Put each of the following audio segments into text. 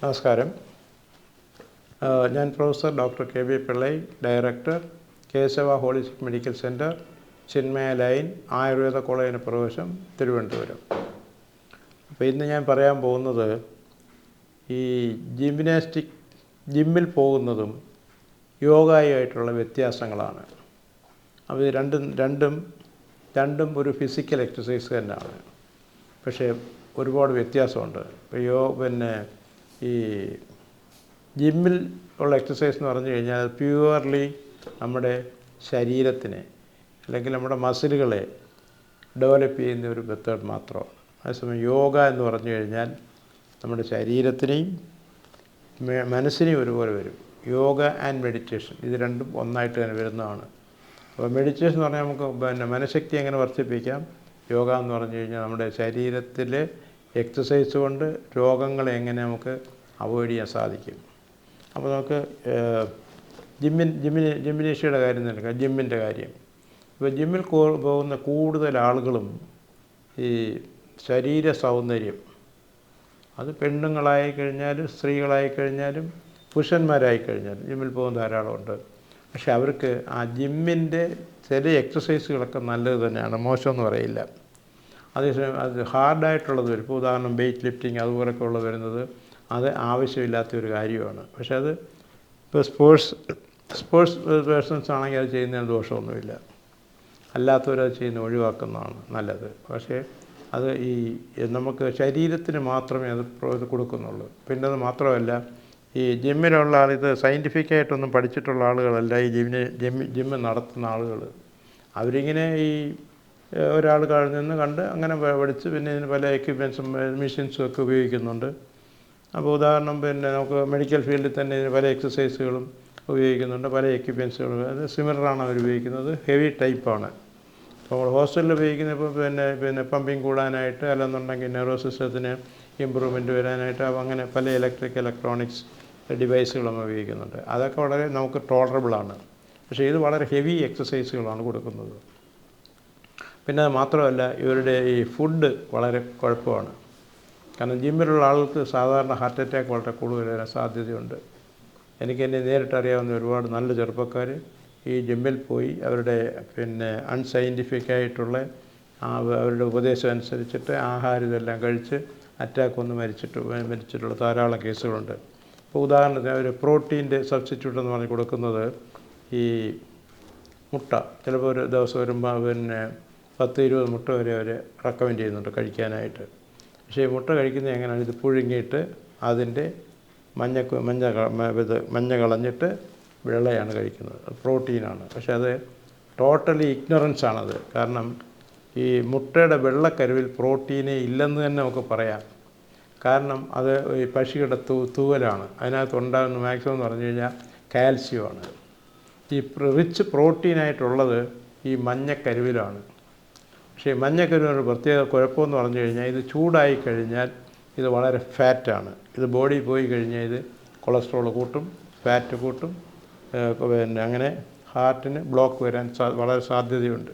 നമസ്കാരം. ഞാൻ professor doctor K V Pillai director Keshava holistic medical centre Chinmaya line Ayurveda കോളേജിന് പ്രവേശം തിരുവനന്തപുരം. അപ്പോൾ ഇന്ന് ഞാൻ പറയാൻ പോകുന്നത് ഈ ജിംനാസ്റ്റിക് ജിമ്മിൽ പോകുന്നതും യോഗയുമായിട്ടുള്ള വ്യത്യാസങ്ങളാണ്. അപ്പോൾ രണ്ടും രണ്ടും രണ്ടും ഒരു ഫിസിക്കൽ എക്സസൈസ് തന്നെയാണ്. പക്ഷേ ഒരുപാട് വ്യത്യാസമുണ്ട്. ഇപ്പോൾ യോ പിന്നെ ഈ ജിമ്മിൽ ഉള്ള എക്സസൈസ് എന്ന് പറഞ്ഞു കഴിഞ്ഞാൽ പ്യുവർലി നമ്മുടെ ശരീരത്തിനെ അല്ലെങ്കിൽ നമ്മുടെ മസിലുകളെ ഡെവലപ്പ് ചെയ്യുന്ന ഒരു മെത്തേഡ് മാത്രമാണ്. അതേസമയം യോഗ എന്ന് പറഞ്ഞു കഴിഞ്ഞാൽ നമ്മുടെ ശരീരത്തിനെയും മനസ്സിനെയും ഒരുപോലെ വരും. യോഗ ആൻഡ് മെഡിറ്റേഷൻ ഇത് രണ്ടും ഒന്നായിട്ട് തന്നെ വരുന്നതാണ്. അപ്പോൾ മെഡിറ്റേഷൻ എന്ന് പറഞ്ഞാൽ നമുക്ക് പിന്നെ മനഃശക്തി എങ്ങനെ വർദ്ധിപ്പിക്കാം? യോഗ എന്ന് പറഞ്ഞു കഴിഞ്ഞാൽ നമ്മുടെ ശരീരത്തിലെ എക്സസൈസ് കൊണ്ട് രോഗങ്ങളെ എങ്ങനെ നമുക്ക് അവോയ്ഡ് ചെയ്യാൻ സാധിക്കും. അപ്പോൾ നമുക്ക് ജിമ്മിൻ ജിമ്മിന് ജിമ്മിനേഷ്യയുടെ കാര്യം തന്നെ ജിമ്മിന്റെ കാര്യം. ഇപ്പോൾ ജിമ്മിൽ പോകുന്ന കൂടുതൽ ആളുകളും ഈ ശരീര സൗന്ദര്യം അത് പെണ്ണുങ്ങളായി കഴിഞ്ഞാലും സ്ത്രീകളായി കഴിഞ്ഞാലും പുരുഷന്മാരായി കഴിഞ്ഞാലും ജിമ്മിൽ പോകുന്ന ധാരാളമുണ്ട് പക്ഷെ അവർക്ക് ആ ജിമ്മിന്റെ ചില എക്സസൈസുകളൊക്കെ നല്ലത് തന്നെയാണ്. മോശമെന്ന് പറയില്ല. അതേസമയം അത് ഹാർഡായിട്ടുള്ളത് വരും. ഇപ്പോൾ ഉദാഹരണം വെയ്റ്റ് ലിഫ്റ്റിംഗ് അതുപോലൊക്കെ ഉള്ളത് വരുന്നത് അത് ആവശ്യമില്ലാത്ത ഒരു കാര്യമാണ്. പക്ഷേ അത് ഇപ്പോൾ സ്പോർട്സ് സ്പോർട്സ് പേഴ്സൺസ് ആണെങ്കിൽ അത് ചെയ്യുന്നതിന് ദോഷമൊന്നുമില്ല. അല്ലാത്തവരത് ചെയ്യുന്ന ഒഴിവാക്കുന്നതാണ് നല്ലത്. പക്ഷേ അത് ഈ നമുക്ക് ശരീരത്തിന് മാത്രമേ അത് കൊടുക്കുന്നുള്ളൂ. പിന്നെ അത് മാത്രമല്ല ഈ ജിമ്മിലുള്ള ആൾ ഇത് സയന്റിഫിക്കായിട്ടൊന്നും പഠിച്ചിട്ടുള്ള ആളുകളല്ല ഈ ജിമ്മിന് ജിമ്മ് ജിമ്മ് നടത്തുന്ന ആളുകൾ. അവരിങ്ങനെ ഈ ഒരാൾ കാലിൽ നിന്ന് കണ്ട് അങ്ങനെ പഠിച്ച് പിന്നെ ഇതിന് പല എക്യുപ്മെൻസും മെഷീൻസും ഒക്കെ ഉപയോഗിക്കുന്നുണ്ട്. അപ്പോൾ ഉദാഹരണം പിന്നെ നമുക്ക് മെഡിക്കൽ ഫീൽഡിൽ തന്നെ ഇതിന് പല എക്സസൈസുകളും ഉപയോഗിക്കുന്നുണ്ട് പല എക്യുപ്മെൻസുകളും അത് സിമിലറാണ് അവർ ഉപയോഗിക്കുന്നത്. ഹെവി ടൈപ്പാണ് അപ്പോൾ ഹോസ്റ്റലിൽ ഉപയോഗിക്കുന്ന ഇപ്പോൾ പിന്നെ പിന്നെ പമ്പിങ് കൂടാനായിട്ട് അല്ലെന്നുണ്ടെങ്കിൽ നെർവസ് സിസ്റ്റത്തിന് ഇമ്പ്രൂവ്മെന്റ് വരാനായിട്ട് അങ്ങനെ പല ഇലക്ട്രിക് ഇലക്ട്രോണിക്സ് ഡിവൈസുകളും ഉപയോഗിക്കുന്നുണ്ട്. അതൊക്കെ വളരെ നമുക്ക് ടോളറബിളാണ് പക്ഷേ ഇത് വളരെ ഹെവി എക്സസൈസുകളാണ് കൊടുക്കുന്നത്. പിന്നെ മാത്രമല്ല ഇവരുടെ ഈ ഫുഡ് വളരെ കുഴപ്പമാണ്. കാരണം ജിമ്മിലുള്ള ആൾക്ക് സാധാരണ ഹാർട്ട് അറ്റാക്ക് വളരെ കൂടുതൽ വരാൻ സാധ്യതയുണ്ട്. എനിക്ക് എന്നെ നേരിട്ടറിയാവുന്ന ഒരുപാട് നല്ല ചെറുപ്പക്കാർ ഈ ജിമ്മിൽ പോയി അവരുടെ പിന്നെ അൺസയന്റിഫിക് ആയിട്ടുള്ള അവരുടെ ഉപദേശം അനുസരിച്ചിട്ട് ആഹാരം ഇതെല്ലാം കഴിച്ച് അറ്റാക്ക് ഒന്ന് മരിച്ചിട്ട് മരിച്ചിട്ടുള്ള ധാരാളം കേസുകളുണ്ട്. ഇപ്പോൾ ഉദാഹരണത്തിന് അവർ പ്രോട്ടീന്റെ സബ്സ്റ്റിറ്റ്യൂട്ട് എന്ന് പറഞ്ഞ് കൊടുക്കുന്നത് ഈ മുട്ട. ചിലപ്പോൾ ഒരു ദിവസം വരുമ്പോൾ പിന്നെ പത്ത് ഇരുപത് മുട്ട വരെ അവർ റെക്കമെൻഡ് ചെയ്യുന്നുണ്ട് കഴിക്കാനായിട്ട്. പക്ഷേ ഈ മുട്ട കഴിക്കുന്നത് എങ്ങനെയാണ്? ഇത് പുഴുങ്ങിയിട്ട് അതിന്റെ മഞ്ഞ മഞ്ഞ ഇത് മഞ്ഞ കളഞ്ഞിട്ട് വെള്ളയാണ് കഴിക്കുന്നത്. പ്രോട്ടീനാണ്. പക്ഷേ അത് ടോട്ടലി ഇഗ്നറൻസ് ആണത് കാരണം ഈ മുട്ടയുടെ വെള്ളക്കരുവിൽ പ്രോട്ടീനെ ഇല്ലെന്ന് തന്നെ നമുക്ക് പറയാം. കാരണം അത് ഈ പക്ഷിയുടെ തൂ തൂവലാണ്. അതിനകത്ത് ഉണ്ടാകുന്ന മാക്സിമം എന്ന് പറഞ്ഞു കഴിഞ്ഞാൽ കാൽസ്യമാണ്. ഈ റിച്ച് പ്രോട്ടീനായിട്ടുള്ളത് ഈ മഞ്ഞക്കരുവിലാണ്. പക്ഷേ ഈ മഞ്ഞക്കരുവിനൊരു പ്രത്യേക കുഴപ്പമെന്ന് പറഞ്ഞു കഴിഞ്ഞാൽ ഇത് ചൂടായി കഴിഞ്ഞാൽ ഇത് വളരെ ഫാറ്റാണ്. ഇത് ബോഡി പോയി കഴിഞ്ഞാൽ ഇത് കൊളസ്ട്രോൾ കൂട്ടും ഫാറ്റ് കൂട്ടും പിന്നെ അങ്ങനെ ഹാർട്ടിന് ബ്ലോക്ക് വരാൻ സാ വളരെ സാധ്യതയുണ്ട്.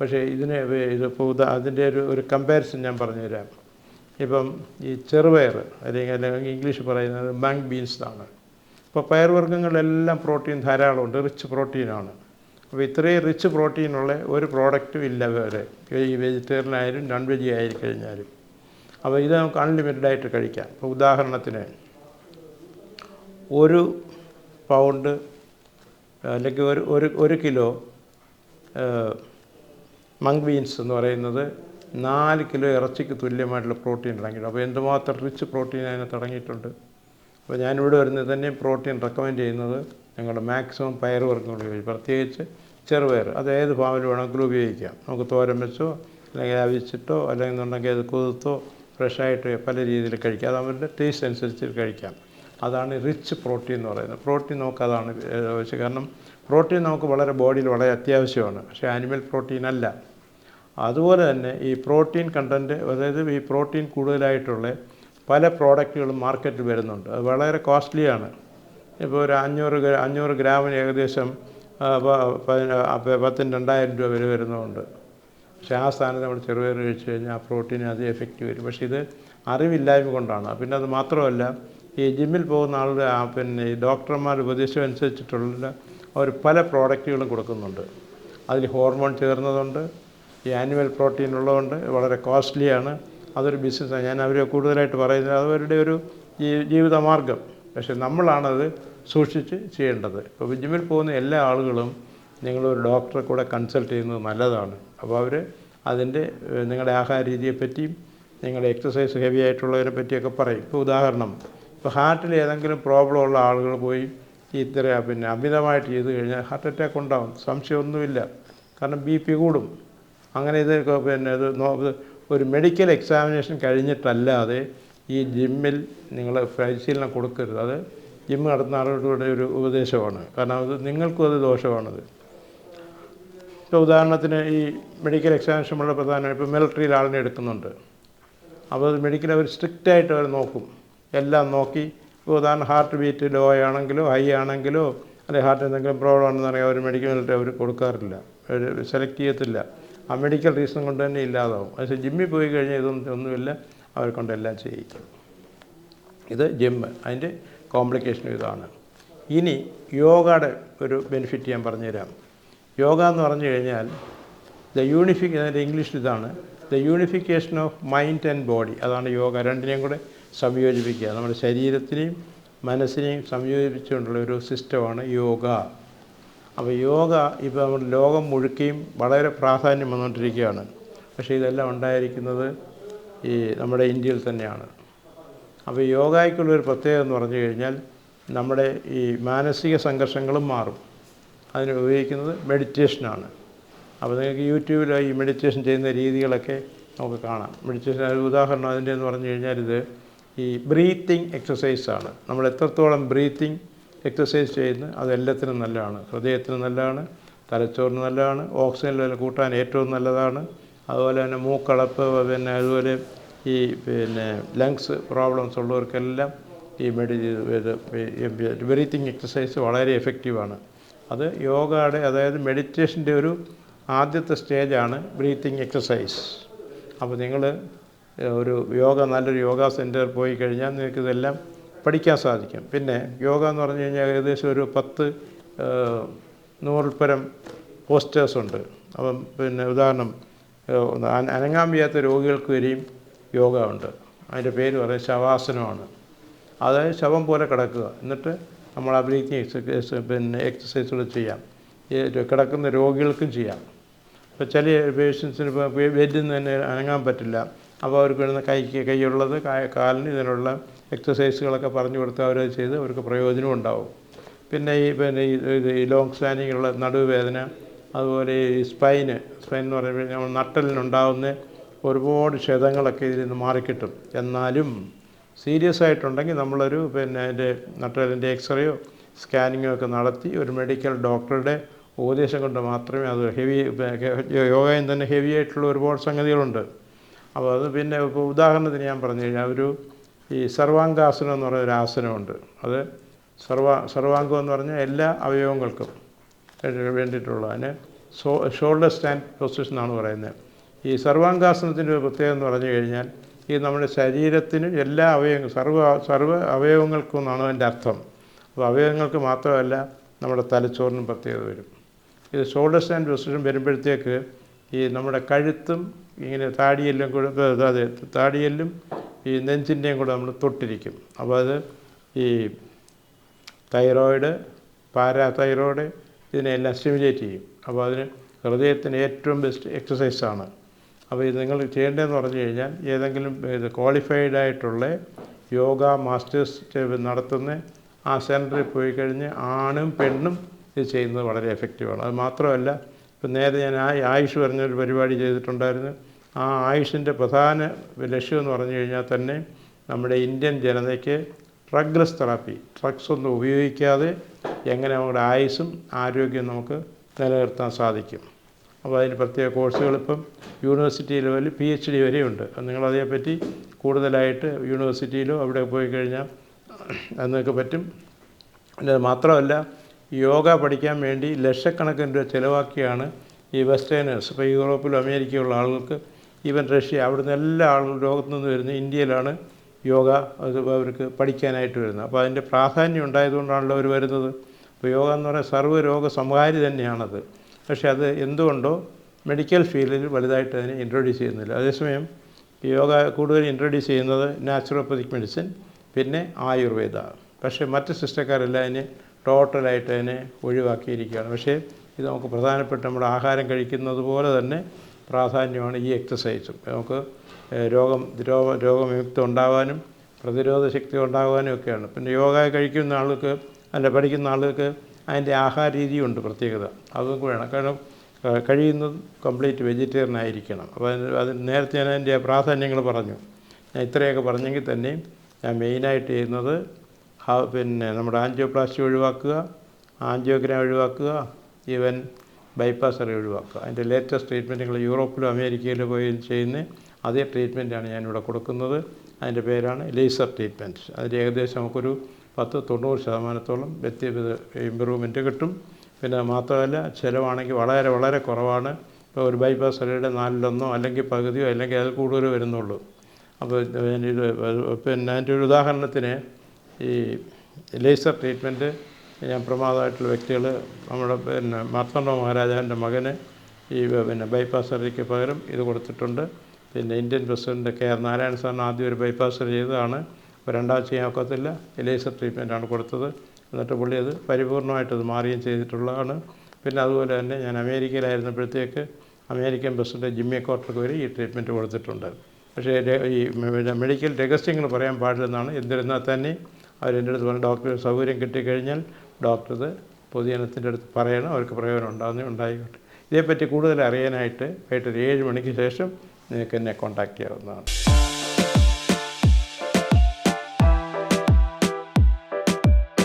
പക്ഷേ ഇതിന് ഇതിപ്പോൾ ഉദാ അതിന്റെ ഒരു ഒരു കമ്പാരിസൺ ഞാൻ പറഞ്ഞുതരാം. ഇപ്പം ഈ ചെറുപയർ അല്ലെങ്കിൽ അല്ലെങ്കിൽ ഇംഗ്ലീഷ് പറയുന്നത് മങ് ബീൻസ് ആണ്. ഇപ്പോൾ പയർവർഗങ്ങളിലെല്ലാം പ്രോട്ടീൻ ധാരാളമുണ്ട് റിച്ച് പ്രോട്ടീനാണ്. അപ്പോൾ ഇത്രയും റിച്ച് പ്രോട്ടീനുള്ള ഒരു പ്രോഡക്റ്റും ഇല്ല വേറെ ഈ വെജിറ്റേറിയൻ ആയാലും നോൺ വെജി ആയിക്കഴിഞ്ഞാലും അപ്പോൾ ഇത് നമുക്ക് അൺലിമിറ്റഡ് ആയിട്ട് കഴിക്കാം. ഇപ്പോൾ ഉദാഹരണത്തിന് ഒരു പൗണ്ട് അല്ലെങ്കിൽ ഒരു ഒരു ഒരു കിലോ മങ് ബീൻസ് എന്ന് പറയുന്നത് നാല് കിലോ ഇറച്ചിക്ക് തുല്യമായിട്ടുള്ള പ്രോട്ടീൻ അടങ്ങിയിട്ടുണ്ട് അപ്പോൾ എന്തുമാത്രം റിച്ച് പ്രോട്ടീൻ അതിനകത്ത് അടങ്ങിയിട്ടുണ്ട്. അപ്പോൾ ഞാനിവിടെ വരുന്നത് തന്നെ പ്രോട്ടീൻ റെക്കമെൻഡ് ചെയ്യുന്നത് ഞങ്ങളുടെ മാക്സിമം പയർ വർഗങ്ങൾ ഉപയോഗിക്കും പ്രത്യേകിച്ച് ചെറുപയർ. അത് ഏത് ഫാമിൽ വേണമെങ്കിലും ഉപയോഗിക്കാം. നമുക്ക് തോരൻ വെച്ചോ അല്ലെങ്കിൽ അവിച്ചിട്ടോ അല്ലെങ്കിൽ എന്നുണ്ടെങ്കിൽ അത് കൊതുത്തോ ഫ്രഷായിട്ട് പല രീതിയിൽ കഴിക്കാം. അത് അവരുടെ ടേസ്റ്റ് അനുസരിച്ച് കഴിക്കാം. അതാണ് റിച്ച് പ്രോട്ടീൻ എന്ന് പറയുന്നത്. പ്രോട്ടീൻ നമുക്ക് അതാണ് ആവശ്യം കാരണം പ്രോട്ടീൻ നമുക്ക് വളരെ ബോഡിയിൽ വളരെ അത്യാവശ്യമാണ്. പക്ഷേ ആനിമൽ പ്രോട്ടീൻ അല്ല. അതുപോലെ തന്നെ ഈ പ്രോട്ടീൻ കണ്ടന്റ് അതായത് ഈ പ്രോട്ടീൻ കൂടുതലായിട്ടുള്ള പല പ്രോഡക്റ്റുകളും മാർക്കറ്റിൽ വരുന്നുണ്ട്. അത് വളരെ കോസ്റ്റ്ലിയാണ് ഇപ്പോൾ ഒരു അഞ്ഞൂറ് അഞ്ഞൂറ് ഗ്രാമിന് ഏകദേശം പത്തിന് രണ്ടായിരം രൂപ വില വരുന്നുണ്ട് പക്ഷേ ആ സ്ഥാനത്ത് നമ്മൾ ചെറുപയർ കഴിച്ച് കഴിഞ്ഞാൽ ആ പ്രോട്ടീൻ അത് എഫക്റ്റ് വരും. പക്ഷേ ഇത് അറിവില്ലായ്മ കൊണ്ടാണ്. പിന്നെ അത് മാത്രമല്ല ഈ ജിമ്മിൽ പോകുന്ന ആളുടെ പിന്നെ ഈ ഡോക്ടർമാർ ഉപദേശം അനുസരിച്ചിട്ടുള്ള അവർ പല പ്രോഡക്റ്റുകളും കൊടുക്കുന്നുണ്ട്. അതിൽ ഹോർമോൺ ചേർന്നതുണ്ട് ഈ ആനുവൽ പ്രോട്ടീൻ ഉള്ളതുകൊണ്ട് വളരെ കോസ്റ്റ്ലിയാണ്. അതൊരു ബിസിനസ്സാണ്. ഞാൻ അവരെ കൂടുതലായിട്ട് പറയുന്നത് അതവരുടെ ഒരു ജീവിതമാർഗം. പക്ഷെ നമ്മളാണത് സൂക്ഷിച്ച് ചെയ്യേണ്ടത്. ഇപ്പോൾ ജിമ്മിൽ പോകുന്ന എല്ലാ ആളുകളും നിങ്ങളൊരു ഡോക്ടറെ കൂടെ കൺസൾട്ട് ചെയ്യുന്നത് നല്ലതാണ്. അപ്പോൾ അവർ അതിന്റെ നിങ്ങളുടെ ആഹാര രീതിയെപ്പറ്റിയും നിങ്ങളുടെ എക്സസൈസ് ഹെവി ആയിട്ടുള്ളതിനെ പറ്റിയൊക്കെ പറയും. ഇപ്പോൾ ഉദാഹരണം ഇപ്പോൾ ഹാർട്ടിൽ ഏതെങ്കിലും പ്രോബ്ലം ഉള്ള ആളുകൾ പോയി ഇത്ര പിന്നെ അമിതമായിട്ട് ചെയ്ത് കഴിഞ്ഞാൽ ഹാർട്ട് അറ്റാക്ക് ഉണ്ടാകും സംശയമൊന്നുമില്ല. കാരണം ബി പി കൂടും. അങ്ങനെ ഇത് പിന്നെ ഇത് ഒരു മെഡിക്കൽ എക്സാമിനേഷൻ കഴിഞ്ഞിട്ടല്ലാതെ ഈ ജിമ്മിൽ നിങ്ങൾ പരിശീലനം കൊടുക്കരുത്. അത് ജിം നടത്തുന്ന ആളുകളുടെ ഒരു ഉപദേശമാണ്. കാരണം അത് നിങ്ങൾക്കും അത് ദോഷമാണത്. ഇപ്പോൾ ഉദാഹരണത്തിന് ഈ മെഡിക്കൽ എക്സാമിനേഷൻ പ്രധാനം ഇപ്പോൾ മിലിറ്ററിയിൽ ആളിനെ എടുക്കുന്നുണ്ട്. അപ്പോൾ അത് മെഡിക്കൽ അവർ സ്ട്രിക്റ്റായിട്ട് അവർ നോക്കും. എല്ലാം നോക്കി. ഇപ്പോൾ ഉദാഹരണം ഹാർട്ട് ബീറ്റ് ലോ ആണെങ്കിലോ ഹൈ ആണെങ്കിലോ അല്ലെങ്കിൽ ഹാർട്ട് എന്തെങ്കിലും പ്രോബ്ലം അറിയാം അവർ മെഡിക്കൽ മിലിറ്ററി അവർ കൊടുക്കാറില്ല. അവർ സെലക്ട് ചെയ്യത്തില്ല. ആ മെഡിക്കൽ റീസൺ കൊണ്ട് തന്നെ ഇല്ലാതാവും. പക്ഷേ ജിമ്മിൽ പോയി കഴിഞ്ഞാൽ ഇതൊന്നും ഒന്നുമില്ല. അവരെ കൊണ്ടെല്ലാം ചെയ്യിക്കും. ഇത് ജിമ്മ് അതിന്റെ കോംപ്ലിക്കേഷൻ ഇതാണ്. ഇനി യോഗയുടെ ഒരു ബെനിഫിറ്റ് ഞാൻ പറഞ്ഞുതരാം. യോഗ എന്ന് പറഞ്ഞു കഴിഞ്ഞാൽ ദ യൂണിഫിക് അതിന്റെ ഇംഗ്ലീഷിൽ ഇതാണ് the unification of mind and body അതാണ് യോഗ. രണ്ടിനെയും കൂടെ സംയോജിപ്പിക്കുക. നമ്മുടെ ശരീരത്തിനെയും മനസ്സിനെയും സംയോജിപ്പിച്ചുകൊണ്ടുള്ള ഒരു സിസ്റ്റമാണ് യോഗ. അപ്പോൾ യോഗ ഇപ്പോൾ നമ്മുടെ ലോകം മുഴുക്കുകയും വളരെ പ്രാധാന്യം വന്നുകൊണ്ടിരിക്കുകയാണ്. പക്ഷേ ഇതെല്ലാം ഉണ്ടായിരിക്കുന്നത് ഈ നമ്മുടെ ഇന്ത്യയിൽ തന്നെയാണ്. അപ്പോൾ യോഗയ്ക്കുള്ളൊരു പ്രത്യേകത എന്ന് പറഞ്ഞു കഴിഞ്ഞാൽ നമ്മുടെ ഈ മാനസിക സംഘർഷങ്ങളും മാറും. അതിന് ഉപയോഗിക്കുന്നത് മെഡിറ്റേഷനാണ് അപ്പോൾ നിങ്ങൾക്ക് യൂട്യൂബിൽ ഈ മെഡിറ്റേഷൻ ചെയ്യുന്ന രീതികളൊക്കെ നമുക്ക് കാണാം. മെഡിറ്റേഷൻ ഒരു ഉദാഹരണം അതിന്റെ എന്ന് പറഞ്ഞു കഴിഞ്ഞാൽ ഇത് ഈ ബ്രീത്തിങ് എക്സസൈസാണ് നമ്മൾ എത്രത്തോളം ബ്രീത്തിങ് എക്സസൈസ് ചെയ്യുന്നു അത് എല്ലാത്തിനും നല്ലതാണ്. ഹൃദയത്തിന് നല്ലതാണ് തലച്ചോറിന് നല്ലതാണ് ഓക്സിജൻ ലെവൽ കൂട്ടാൻ ഏറ്റവും നല്ലതാണ് അതുപോലെ തന്നെ മൂക്കളപ്പ് പിന്നെ അതുപോലെ ഈ പിന്നെ ലങ്സ് പ്രോബ്ലംസ് ഉള്ളവർക്കെല്ലാം ഈ മെഡി ബ്രീത്തിങ് എക്സസൈസ് വളരെ എഫക്റ്റീവാണ് അത് യോഗയുടെ അതായത് മെഡിറ്റേഷന്റെ ഒരു ആദ്യത്തെ സ്റ്റേജാണ് ബ്രീത്തിങ് എക്സസൈസ് അപ്പോൾ നിങ്ങൾ ഒരു യോഗ നല്ലൊരു യോഗ സെന്റർ പോയി കഴിഞ്ഞാൽ നിങ്ങൾക്ക് ഇതെല്ലാം പഠിക്കാൻ സാധിക്കും. പിന്നെ യോഗ എന്ന് പറഞ്ഞു കഴിഞ്ഞാൽ ഏകദേശം ഒരു പത്ത് നൂറിൽപ്പരം പരം പോസ്റ്റേഴ്സ് ഉണ്ട്. അപ്പം പിന്നെ ഉദാഹരണം അനങ്ങാൻ വയ്യാത്ത രോഗികൾക്ക് വരെയും യോഗ ഉണ്ട്. അതിന്റെ പേര് പറയുന്നത് ശവാസനമാണ്. അതായത് ശവം പോലെ കിടക്കുക. എന്നിട്ട് നമ്മൾ അഭിനയിക്കുന്ന എക്സസൈസ് പിന്നെ എക്സസൈസുകൾ ചെയ്യാം. കിടക്കുന്ന രോഗികൾക്കും ചെയ്യാം. ഇപ്പോൾ ചില പേഷ്യൻസിന് ഇപ്പോൾ ബെഡിൽ തന്നെ അനങ്ങാൻ പറ്റില്ല. അപ്പോൾ അവർക്ക് വേണ്ടുന്ന കൈക്ക് കൈയുള്ളത് കാലിന് ഇതിനുള്ള എക്സസൈസുകളൊക്കെ പറഞ്ഞു കൊടുത്ത് അവർ ചെയ്ത് അവർക്ക് പ്രയോജനം ഉണ്ടാവും. പിന്നെ ഈ പിന്നെ ഈ ലോങ് സ്റ്റാൻഡിങ്ങുള്ള നടുവേദന അതുപോലെ ഈ സ്പൈന് സ്പൈൻ എന്ന് പറയുമ്പോൾ നട്ടലിനുണ്ടാകുന്ന ഒരുപാട് ക്ഷതങ്ങളൊക്കെ ഇതിൽ നിന്ന് മാറിക്കിട്ടും. എന്നാലും സീരിയസ് ആയിട്ടുണ്ടെങ്കിൽ നമ്മളൊരു പിന്നെ അതിന്റെ നട്ടലിന്റെ എക്സ്റേയോ സ്കാനിങ്ങോ ഒക്കെ നടത്തി ഒരു മെഡിക്കൽ ഡോക്ടറുടെ ഉപദേശം കൊണ്ട് മാത്രമേ അത് ഹെവി യോഗയും തന്നെ ഹെവി ആയിട്ടുള്ള ഒരുപാട് സംഗതികളുണ്ട്. അപ്പോൾ അത് പിന്നെ ഇപ്പോൾ ഉദാഹരണത്തിന് ഞാൻ പറഞ്ഞു കഴിഞ്ഞാൽ ഒരു ഈ സർവാംഗാസനം എന്ന് പറയുന്ന ഒരു ആസനമുണ്ട്. അത് സർവ സർവാംഗം എന്ന് പറഞ്ഞാൽ എല്ലാ അവയവങ്ങൾക്കും. വേണ്ടിയിട്ടുള്ള അതിന് ഷോ ഷോൾഡർ സ്റ്റാൻഡ് പൊസിഷൻ എന്നാണ് പറയുന്നത്. ഈ സർവാംഗാസനത്തിന്റെ ഒരു പ്രത്യേകത എന്ന് പറഞ്ഞു കഴിഞ്ഞാൽ ഈ നമ്മുടെ ശരീരത്തിന് എല്ലാ അവയവങ്ങൾ സർവ സർവ അവയവങ്ങൾക്കും എന്നാണ് അതിന്റെ അർത്ഥം. അപ്പോൾ അവയവങ്ങൾക്ക് മാത്രമല്ല നമ്മുടെ തലച്ചോറിനും പ്രത്യേകത വരും. ഇത് ഷോൾഡർ സ്റ്റാൻഡ് പൊസിഷൻ വരുമ്പോഴത്തേക്ക് ഈ നമ്മുടെ കഴുത്തും ഇങ്ങനെ താടിയെല്ലാം കൂടെ അതെ താടിയെല്ലും ഈ നെഞ്ചിന്റെയും കൂടെ നമ്മൾ തൊട്ടിരിക്കും. അപ്പോൾ അത് ഈ തൈറോയിഡ് പാരാതൈറോയിഡ് ഇതിനെല്ലാം സ്റ്റിമുലേറ്റ് ചെയ്യും. അപ്പോൾ അതിന് ഹൃദയത്തിന് ഏറ്റവും ബെസ്റ്റ് എക്സസൈസാണ് അപ്പോൾ ഇത് നിങ്ങൾ ചെയ്യേണ്ടതെന്ന് പറഞ്ഞു കഴിഞ്ഞാൽ ഏതെങ്കിലും ഇത് ക്വാളിഫൈഡ് ആയിട്ടുള്ള യോഗ മാസ്റ്റേഴ്സ് നടത്തുന്ന ആ സെന്ററിൽ പോയി കഴിഞ്ഞ് ആണും പെണ്ണും ഇത് ചെയ്യുന്നത് വളരെ എഫക്റ്റീവാണ് അത് മാത്രമല്ല ഇപ്പം നേരെ ഞാൻ ആ ആയുഷ് പറഞ്ഞൊരു പരിപാടി ചെയ്തിട്ടുണ്ടായിരുന്നു. ആ ആയുഷിന്റെ പ്രധാന ലക്ഷ്യമെന്ന് പറഞ്ഞു കഴിഞ്ഞാൽ തന്നെ നമ്മുടെ ഇന്ത്യൻ ജനതയ്ക്ക് ഡ്രഗ്ലെസ് തെറാപ്പി ഡ്രഗ്സ് ഒന്നും ഉപയോഗിക്കാതെ എങ്ങനെ നമ്മുടെ ആയുസ്സും ആരോഗ്യവും നമുക്ക് നിലനിർത്താൻ സാധിക്കും. അപ്പോൾ അതിന് പ്രത്യേക കോഴ്സുകൾ ഇപ്പം യൂണിവേഴ്സിറ്റി ലെവലിൽ പി എച്ച് ഡി വരെയുണ്ട് നിങ്ങളതേപ്പറ്റി കൂടുതലായിട്ട് യൂണിവേഴ്സിറ്റിയിലോ അവിടെ പോയി കഴിഞ്ഞാൽ അത് നിങ്ങൾക്ക് പറ്റും. പിന്നെ മാത്രമല്ല യോഗ പഠിക്കാൻ വേണ്ടി ലക്ഷക്കണക്കിന് രൂപ ചിലവാക്കിയാണ് ഈ വെസ്റ്റേണേഴ്സ്. ഇപ്പോൾ യൂറോപ്പിലും അമേരിക്കയിലുള്ള ആളുകൾക്ക് ഈവൻ റഷ്യ അവിടുന്ന് എല്ലാ ആളുകളും ലോകത്തു നിന്ന് വരുന്ന ഇന്ത്യയിലാണ് യോഗ അവർക്ക് പഠിക്കാനായിട്ട് വരുന്നത്. അപ്പോൾ അതിന്റെ പ്രാധാന്യം ഉണ്ടായതുകൊണ്ടാണല്ലോ അവർ വരുന്നത്. അപ്പോൾ യോഗ എന്ന് പറയുന്നത് സർവരോഗ സംഹാരി തന്നെയാണത്. പക്ഷേ അത് എന്തുകൊണ്ടോ മെഡിക്കൽ ഫീൽഡിൽ വലുതായിട്ട് അതിനെ ഇൻട്രൊഡ്യൂസ് ചെയ്യുന്നില്ല. അതേസമയം യോഗ കൂടുതൽ ഇൻട്രൊഡ്യൂസ് ചെയ്യുന്നത് നാച്ചുറോപ്പതിക് മെഡിസിൻ പിന്നെ ആയുർവേദ. പക്ഷേ മറ്റ് സിസ്റ്റക്കാരെല്ലാം അതിനെ ടോട്ടലായിട്ട് അതിനെ ഒഴിവാക്കിയിരിക്കുകയാണ്. പക്ഷേ ഇത് നമുക്ക് പ്രധാനപ്പെട്ട നമ്മുടെ ആഹാരം കഴിക്കുന്നത് പോലെ തന്നെ പ്രാധാന്യമാണ് ഈ എക്സസൈസും നമുക്ക് രോഗം രോഗ രോഗവിമുക്തി ഉണ്ടാകാനും പ്രതിരോധ ശക്തി ഉണ്ടാകാനും ഒക്കെയാണ്. പിന്നെ യോഗ കഴിക്കുന്ന ആൾക്ക് അല്ല പഠിക്കുന്ന ആളുകൾക്ക് അതിന്റെ ആഹാര രീതിയുണ്ട് പ്രത്യേകത. അതൊക്കെ വേണം. കാരണം കഴിയുന്നത് കംപ്ലീറ്റ് വെജിറ്റേറിയൻ ആയിരിക്കണം. അപ്പോൾ അതിന് നേരത്തെ ഞാൻ അതിന്റെ പ്രാധാന്യങ്ങൾ പറഞ്ഞു. ഞാൻ ഇത്രയൊക്കെ പറഞ്ഞെങ്കിൽ തന്നെ ഞാൻ മെയിനായിട്ട് ചെയ്യുന്നത് പിന്നെ നമ്മുടെ ആൻജിയോപ്ലാസ്റ്റി ഒഴിവാക്കുക ആൻജിയോഗ്രാം ഒഴിവാക്കുക ഈവൻ ബൈപ്പാസ് സർജറി ഒഴിവാക്കുക. അതിന്റെ ലേറ്റസ്റ്റ് ട്രീറ്റ്മെന്റുകൾ യൂറോപ്പിലും അമേരിക്കയിലും പോയി ചെയ്യുന്ന അതേ ട്രീറ്റ്മെന്റാണ് ഞാനിവിടെ കൊടുക്കുന്നത്. അതിന്റെ പേരാണ് ലേസർ ട്രീറ്റ്മെന്റ് അതിൽ ഏകദേശം നമുക്കൊരു പത്ത് തൊണ്ണൂറ് ശതമാനത്തോളം വ്യക്തിഗത ഇമ്പ്രൂവ്മെന്റ് കിട്ടും. പിന്നെ മാത്രമല്ല ചിലവാണെങ്കിൽ വളരെ വളരെ കുറവാണ്. ഇപ്പോൾ ഒരു ബൈപ്പാസ് സർജറിയുടെ നാലിലൊന്നോ അല്ലെങ്കിൽ പകുതിയോ അല്ലെങ്കിൽ അതിൽ കൂടുതൽ വരുന്നുള്ളൂ. അപ്പോൾ ഇത് പിന്നെ അതിന്റെ ഒരു ഉദാഹരണത്തിന് ഈ ലേസർ ട്രീറ്റ്മെന്റ് ഞാൻ പ്രമാദമായിട്ടുള്ള വ്യക്തികൾ നമ്മുടെ പിന്നെ മാർത്താണ്ഡ മഹാരാജാവിന്റെ മകന് ഈ പിന്നെ ബൈപ്പാസ് സർജറിക്ക് പകരം ഇത് കൊടുത്തിട്ടുണ്ട്. പിന്നെ Indian president K R Narayana സാറിന് ആദ്യം ഒരു ബൈപ്പാസ് സർജറി ചെയ്തതാണ്. ഇപ്പോൾ രണ്ടാഴ്ച ചെയ്യാൻ ഒക്കത്തില്ല ലേസർ ട്രീറ്റ്മെന്റാണ് കൊടുത്തത്. എന്നിട്ട് പുള്ളി അത് പരിപൂർണമായിട്ടത് മാറുകയും ചെയ്തിട്ടുള്ളതാണ്. പിന്നെ അതുപോലെ തന്നെ ഞാൻ അമേരിക്കയിലായിരുന്നപ്പോഴത്തേക്ക് അമേരിക്കൻ പ്രസിഡന്റ് ജിമ്മി കോർട്ടർക്ക് വരെ ഈ ട്രീറ്റ്മെന്റ് കൊടുത്തിട്ടുണ്ട്. പക്ഷേ ഈ മെഡിക്കൽ രഹസ്യങ്ങൾ പറയാൻ പാടില്ലെന്നാണ്. എന്നിരുന്നാൽ തന്നെ അവരെന്റെ അടുത്ത് പറഞ്ഞു ഡോക്ടർ സൗകര്യം കിട്ടിക്കഴിഞ്ഞാൽ ഡോക്ടർ പൊതുജനത്തിന്റെ അടുത്ത് പറയണം. അവർക്ക് പ്രയോജനം ഉണ്ടാകുന്ന ഉണ്ടായിക്കോട്ടെ. ഇതേപ്പറ്റി കൂടുതൽ അറിയാനായിട്ട് വൈകിട്ട് ഒരു ഏഴ് മണിക്ക് ശേഷം നിങ്ങൾക്ക് എന്നെ കോൺടാക്റ്റ് ചെയ്യാവുന്നതാണ്.